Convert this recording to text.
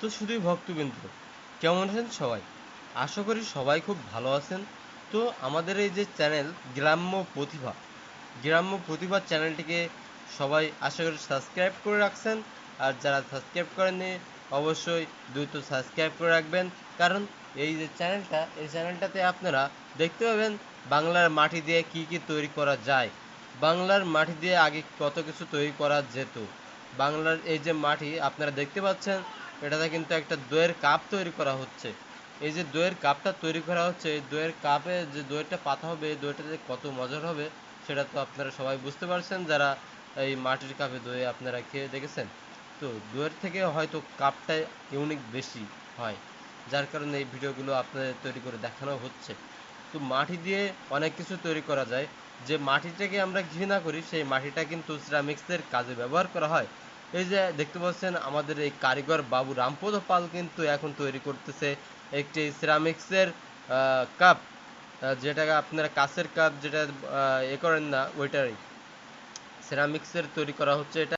তো শুধুই ভক্তবিন্দু। কেমন আছেন সবাই? আশা করি সবাই খুব ভালো আছেন। তো আমাদের এই যে চ্যানেল গ্রাম্য প্রতিভা গ্রাম্য প্রতিভা চ্যানেলটিকে সবাই আশা করি সাবস্ক্রাইব করে রাখছেন। আর যারা সাবস্ক্রাইব করেননি, অবশ্যই দ্রুত সাবস্ক্রাইব করে রাখবেন। কারণ এই যে চ্যানেলটা, এই চ্যানেলটাতে আপনারা দেখতে পাবেন বাংলার মাটি দিয়ে কি কি তৈরি করা যায়, বাংলার মাটি দিয়ে আগে কত কিছু তৈরি করা যেত, বাংলার এই যে মাটি আপনারা দেখতে পাচ্ছেন এটাতে কিন্তু একটা দইয়ের কাপ তৈরি করা হচ্ছে। এই যে দইয়ের কাপটা তৈরি করা হচ্ছে, এই দইয়ের কাপে যে দইটা পাতা হবে, এই দইটা যে কত মজার হবে, সেটা তো আপনারা সবাই বুঝতে পারছেন, যারা এই মাটির কাপে দই আপনারা খেয়ে দেখেছেন। তো দইয়ের থেকে হয়তো কাপটা ইউনিক বেশি হয়, যার কারণে এই ভিডিওগুলো আপনাদের তৈরি করে দেখানো হচ্ছে। তো মাটি দিয়ে অনেক কিছু তৈরি করা যায়। যে মাটিটাকে আমরা ঘৃণা করি, সেই মাটিটা কিন্তু সিরামিক্সের কাজে ব্যবহার করা হয়। এই যে দেখতে পাচ্ছেন, আমাদের এই কারিগর বাবু রামপদ পাল কিন্তু এখন তৈরি করতেছে একটি সিরামিক্সের কাপ যেটা আপনারা কাছের কাপ যেটা এ করেন না, ওইটারই। সিরামিক্সের তৈরি করা হচ্ছে এটা।